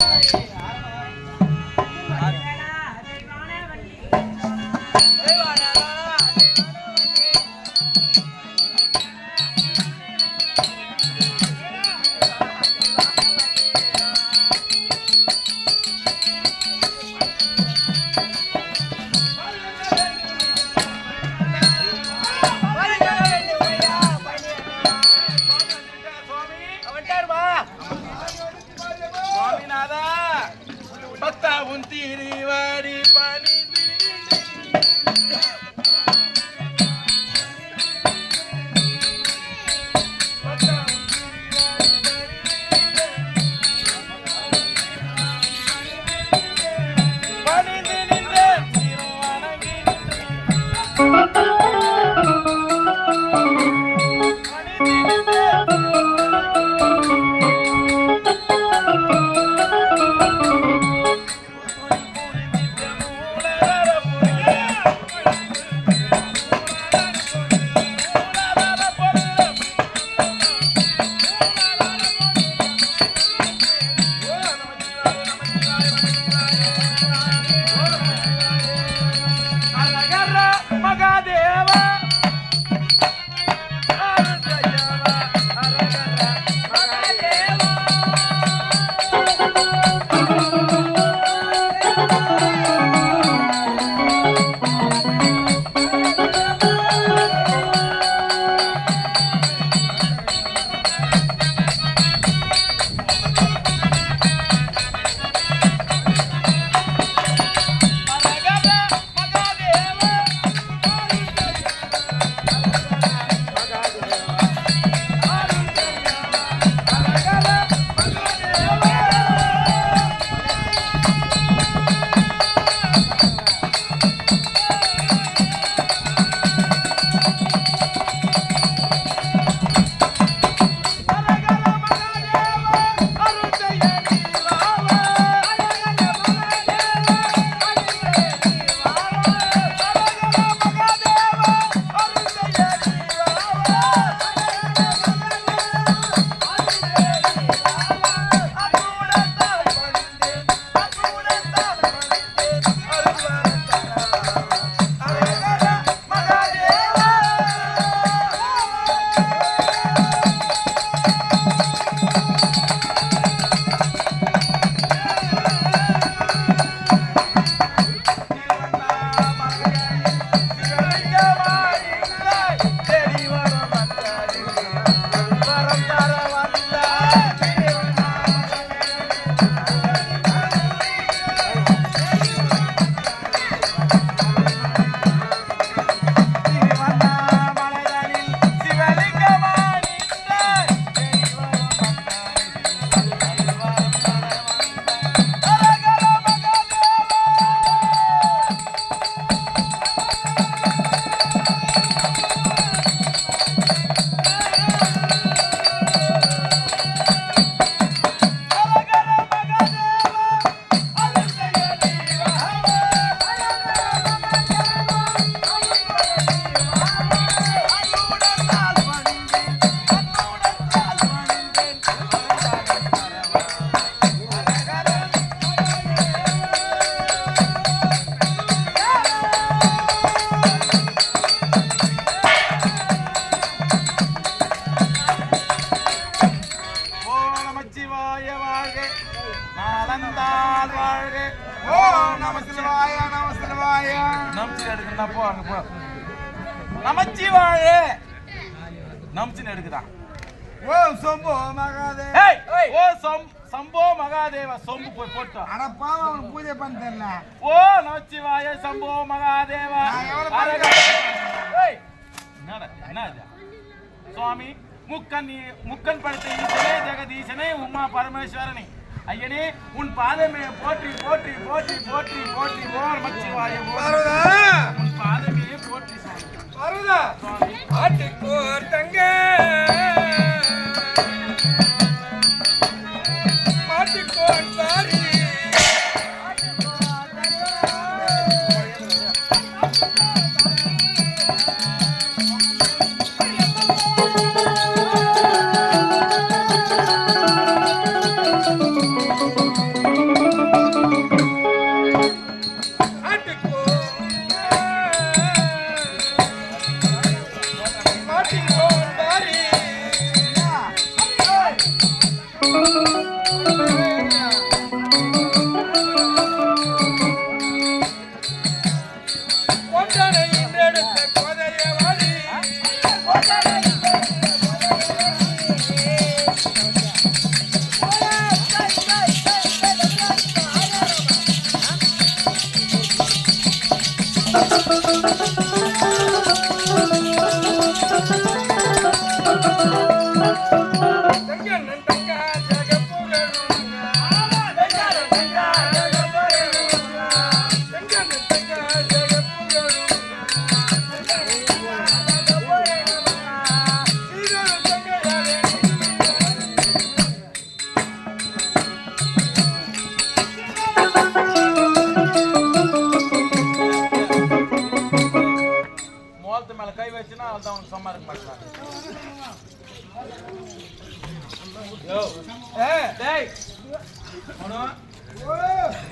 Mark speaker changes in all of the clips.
Speaker 1: சுவாமிநாதா பக்தா உன் திருவாடி பணிந்து பணிந்து நின்ற திருவணங்கி பணிந்து நின்ற மகாதேவ ஓ நமச்சிவாய வாழ்க நாளந்தால் வாழ்க
Speaker 2: ஓ நம சிவாய Hola. சிவாய
Speaker 1: நமச்சின் எடுக்குன்னா போ அங்க போ. நமச்சிவாய. நமச்சின் எடுக்குதான்
Speaker 2: ஓ சொம்பு மகாதே
Speaker 1: ஏய் ஓ சம் சம்போ மகாதேவ. சொம்பு போய் போட்டோம்
Speaker 2: அட பாவம் அவனுக்கு பூஜை பண்ண தெரியல
Speaker 1: ஓ நமச்சிவாய சம்போ மகாதேவா. ஏய், என்னடா என்ன இது? சுவாமி முக்கன் முக்கன் படைத்த ஈசனே ஜெகதீசனே உமா பரமேஸ்வரனே. ஐயனே உன் பாதமே போற்றி போற்றி போற்றி போற்றி போற்றி ஓ நமச்சிவாய ஓ உன் பாதமே போற்றி
Speaker 2: வருதா? ஆட்டுக்கோர் தங்க.
Speaker 1: கொண்டனை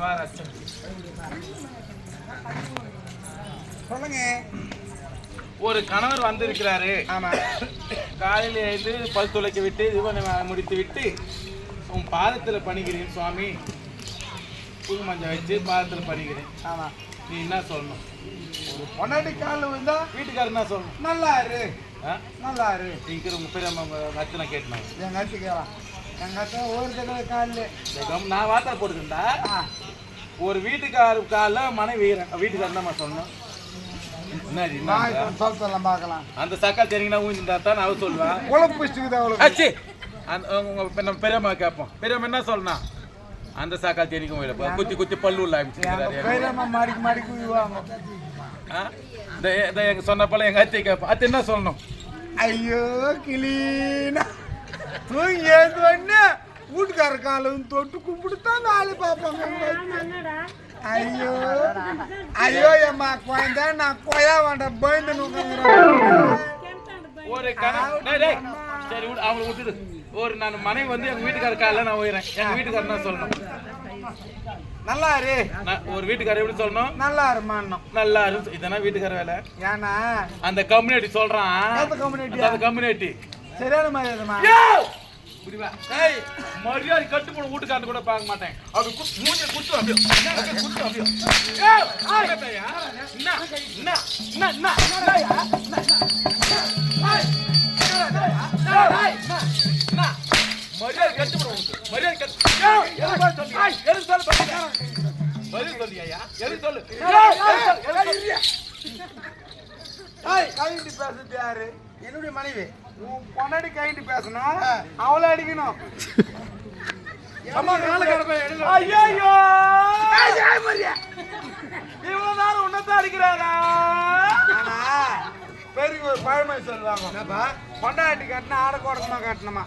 Speaker 2: வா
Speaker 1: சொல்லுங்க.
Speaker 2: ஒரு கணவர் வந்திருக்கிறாரு.
Speaker 1: ஆமா.
Speaker 2: காலையில எழுந்து பல் துளைக்க விட்டு இவனை முடித்து விட்டு உன் பாதத்தில் பணிகிறேன் சுவாமி. புது மஞ்சள் வச்சு பாதத்தில் பணிகிறேன்.
Speaker 1: ஆமா.
Speaker 2: நீ என்ன சொல்லணும்?
Speaker 1: ஒரு பொன்னாடி காலில் விழுந்தா
Speaker 2: வீட்டுக்காரர் என்ன சொல்லணும்?
Speaker 1: நல்லா இரு நல்லா இரு
Speaker 2: சீக்கிரம் உங்க பெரிய அத்தனை கேட்டேன்
Speaker 1: எங்க அத்தி கேளாம் எங்க அத்தை ஒரு தடவை காலில்.
Speaker 2: நான் வார்த்தை போட்டுக்கிட்டா ஒரு வீட்டுக்காரர் காலில் மனைவி வீட்டுக்காரர் என்னம்மா
Speaker 1: பார்க்கலாம்.
Speaker 2: அந்த சக்கா தெரியுங்கன்னா ஊஞ்சிருந்தா தான் அவ சொல்லுவா.
Speaker 1: குழப்பிச்சுக்குது
Speaker 2: நம்ம பெரியம்மா கேட்போம் பெரியம்மா என்ன சொல்லணும் அந்த சாக்கா தெரிக்கும் போயில குத்தி குத்தி பல்லு உள்ள
Speaker 1: விழுவாங்க
Speaker 2: எங்க சொன்ன போல எங்க அத்தை கேட்போம் அத்தை என்ன சொல்லணும்?
Speaker 1: ஐயோ கிளீனா. தூங்கி வீட்டுக்கார காலம் தொட்டு கும்பிடுத்தான் நாலு பார்ப்பாங்க. ஐயோ. ஐயோ எம்மா குழந்தை நான் கொயா வேண்டாம் பயந்து நுக்கிறேன்
Speaker 2: ஒரு. சரி அவங்களை விட்டுடு. ஒரு நான் மனைவி வந்து எங்க வீட்டுக்கார காலில் நான் உயிரேன் எங்க வீட்டுக்காரர் என்ன சொல்லணும்.
Speaker 1: நல்லா இரு
Speaker 2: நான் ஒரு வீட்டுக்காரர் எப்படி சொல்லணும்?
Speaker 1: நல்லா இருமான்னும்
Speaker 2: நல்லா இருக்கு இதெல்லாம் வீட்டுக்கார வேலை?
Speaker 1: ஏன்னா
Speaker 2: அந்த கம்யூனிட்டி சொல்றான்.
Speaker 1: எந்த community?
Speaker 2: அந்த கம்யூனிட்டி
Speaker 1: சரியான மரியாதைமா
Speaker 2: ஏய் மரியாதை கட்டு போட வீட்டுக்காரன் கூட பார்க்க மாட்டேன் அப்படி மூஞ்சி குத்து அப்படியே குத்து அப்படியே என்ன என்ன என்ன என்ன மரியாதை கட்டு போட உனக்கு மரியாதை கட்டு எதுக்கு சொல்லி மரியாதை சொல்லியா சொல்லு
Speaker 1: பேசுறது யாரு என்னுடைய மனைவி. உன் பொன்னாடி கைண்டி பேசணும் அவளை அடிக்கணும்.
Speaker 2: ஐயோ இவ்வளவு நேரம் உன்னதான் அடிக்கிறாரா
Speaker 1: ஆனா பெரிய ஒரு பழமொழி சொல்லுவாங்க. பொண்டாட்டி கட்டினா ஆட கட்டணுமா?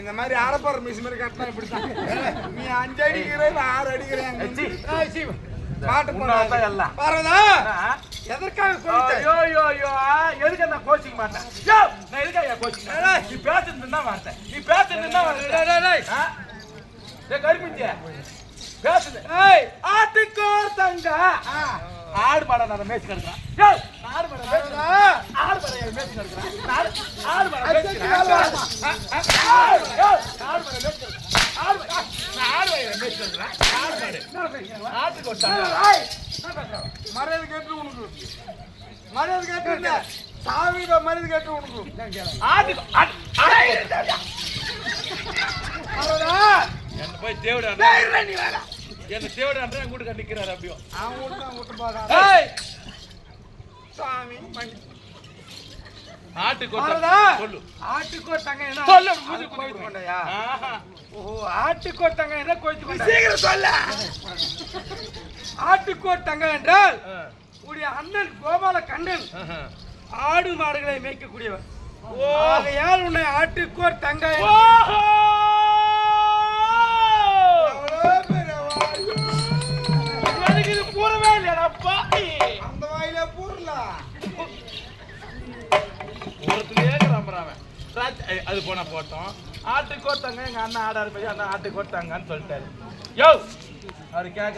Speaker 1: இந்த மாதிரி ஆடப்போற மிஸ் மாதிரி கட்டினா இப்படித்தான். நீ அஞ்சு அடிக்கிற நான் ஆறு அடிக்கிறேன்.
Speaker 2: தான்
Speaker 1: போடாத.
Speaker 2: எல்லாம்.
Speaker 1: பாருதா எதற்காக கோவிச்ச?
Speaker 2: ஐயோ ஐயோ ஐயோ எதுக்கு நான் கோச்சிங் மாட்டேன் யோ நான் எதுக்கு கோச்சிங் நீ பேசுறது தான் வார்த்தை நீ பேசுறது தான் வார்த்தை ஆ? டேய் கருமிஞ்சே பேசுது. ஏய். ஆட்டுக்கோர் தங்க. ஆடு மாட நான் மேய்ச்சி கிடக்குறேன். யோ நான் ஆடு மாட மேய்ச்சி ஆடு மாட எனக்கு மேய்ச்சி கிடக்குறேன். நான் ஆடு மாட மேய்ச்சி கிடக்குறேன். ஆடு யோ ஆடு மாட மேய்ச்சி கிடக்குறேன். நான் ஆடு
Speaker 1: மரியாதை கேட்டு உனக்கு மரியாதை கேட்டு இல்ல சாவிட மரியாதை கேட்டு உனக்கு
Speaker 2: ஆடு என்ன போய் தேவடா என்ன தேவடான்ற என் கூட நிக்கிறாரு அப்படியோ அவங்க
Speaker 1: சாமி மணி ஆட்டுக்கோட்டங்க என்ன? கோயித்து
Speaker 2: கோயித்து
Speaker 1: கொண்டையா
Speaker 2: ஆஹா.
Speaker 1: ஓஹோ ஆட்டுக்கோட்டங்க என்ன கோயித்து கொண்ட
Speaker 2: சீக்கிரம் சொல்ல.
Speaker 1: ஆட்டுக்கோட்டங்க என்றால். உடைய அண்ணன் கோபால கண்ணன். ஆடு மாடுகளை மேய்க்கக்கூடியவர்.
Speaker 2: ஓ.
Speaker 1: உன்னை ஆட்டுக்கோர் தங்க
Speaker 2: கிளம்புறான் eh, அது போன போட்டோம் ஆட்டுக்கு ஒருத்தங்க எங்க அண்ணன் ஆடாரு போய் அண்ணன் ஆட்டுக்கோட்டாங்கன்னு சொல்லிட்டாரு. யோ அவர் கேட்க